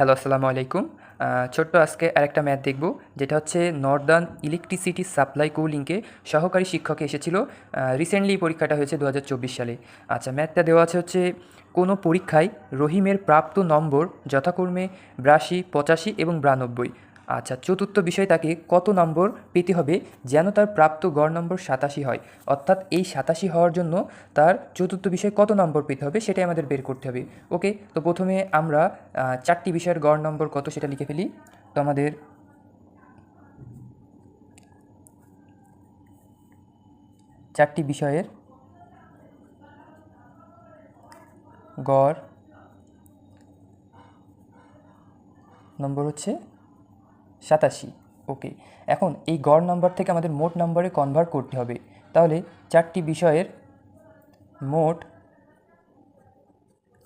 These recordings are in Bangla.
হ্যালো, আসসালামু আলাইকুম। ছোট্ট আজকে আরেকটা ম্যাথ দেখব, যেটা হচ্ছে নর্দার্ন ইলেকট্রিসিটি সাপ্লাই কোলিংকে সহকারী শিক্ষকে এসেছিল রিসেন্টলি পরীক্ষাটা হয়েছে দু হাজার চব্বিশ সালে। আচ্ছা ম্যাথটা দেওয়া আছে হচ্ছে, কোনো পরীক্ষায় রহিমের প্রাপ্ত নম্বর যথাক্রমে বিরাশি, পঁচাশি এবং বিরানব্বই। আচ্ছা চতুর্থ বিষয় তাকে কত নম্বর পেতে হবে যেন তার প্রাপ্ত গড় নম্বর সাতাশি হয়? অর্থাৎ এই সাতাশি হওয়ার জন্য তার চতুর্থ বিষয় কত নম্বর পেতে হবে সেটাই আমাদের বের করতে হবে। ওকে, তো প্রথমে আমরা চারটি বিষয়ের গড় নম্বর কত সেটা লিখে ফেলি। তো আমাদের চারটি বিষয়ের গড় নম্বর হচ্ছে সাতাশি, ওকে। এখন এই গড় নাম্বার থেকে আমাদের মোট নাম্বারে কনভার্ট করতে হবে। তাহলে চারটি বিষয়ের মোট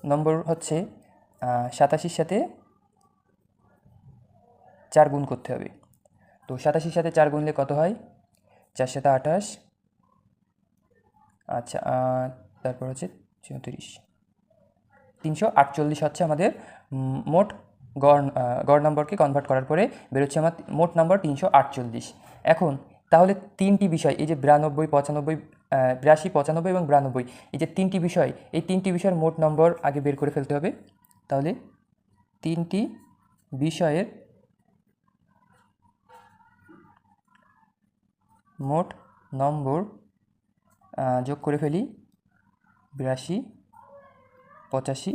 নম্বর হচ্ছে সাতাশির সাথে চার গুণ করতে হবে। তো সাতাশির সাথে চার গুণলে কত হয়? চার সাথে আঠাশ আচ্ছা তারপর হচ্ছে চৌত্রিশ। তিনশো আটচল্লিশ হচ্ছে আমাদের মোট গড় গড় নম্বরকে কনভার্ট করার পরে বেরোচ্ছে আমার মোট নম্বর তিনশো আটচল্লিশ। এখন, তাহলে তিনটি বিষয়, এই যে বিরানব্বই, পঁচানব্বই বিরাশি, পঁচানব্বই এবং বিরানব্বই, এই যে তিনটি বিষয়, এই তিনটি বিষয়ের মোট নম্বর আগে বের করে ফেলতে হবে। তাহলে তিনটি বিষয়ের মোট নম্বর যোগ করে ফেলি। বিরাশি, পঁচাশি,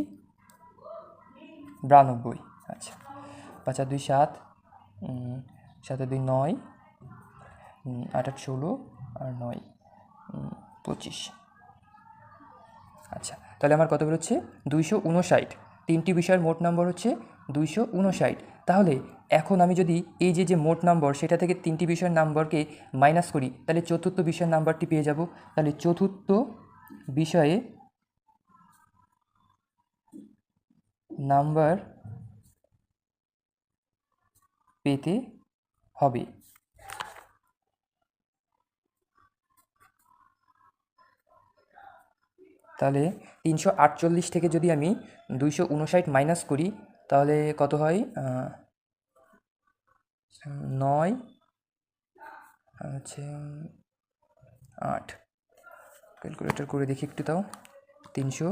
বিরানব্বই। আচ্ছা। পাঁচ দুই সাত সাত দুই নয় আট আট ষোলো আর নয় পঁচিশ। আচ্ছা তাহলে আমার কত বেরোচ্ছে? দুইশো উনষাট। তিনটি বিষয়ের মোট নম্বর হচ্ছে দুইশো উনষাট। তাহলে এখন আমি যদি এই যে যে মোট নম্বর, সেটা থেকে তিনটি বিষয়ের নাম্বারকে মাইনাস করি, তাহলে চতুর্থ বিষয়ের নাম্বারটি পেয়ে যাব। তাহলে চতুর্থ বিষয়ে নাম্বার পেতে হবে। তাহলে তিনশো আটচল্লিশ থেকে যদি আমি দুইশো উনষাট মাইনাস করি, তাহলে কত হয়? নয় আর হচ্ছে আট। ক্যালকুলেটর করে দেখি একটু তাও। তিনশো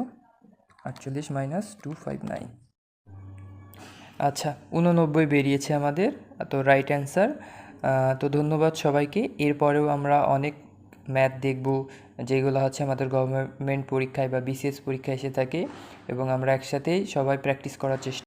আটচল্লিশ মাইনাস টু ফাইভ নাইন আচ্ছা উননব্বই বেরিয়েছে আমাদের, তো রাইট অ্যান্সার তো ধন্যবাদ সবাইকে। এরপরেও আমরা অনেক ম্যাথ দেখব, যেগুলো হচ্ছে আমাদের গভর্নমেন্ট পরীক্ষায় বা বিসিএস পরীক্ষায় এসে থাকে, এবং আমরা একসাথেই সবাই প্র্যাকটিস করার চেষ্টা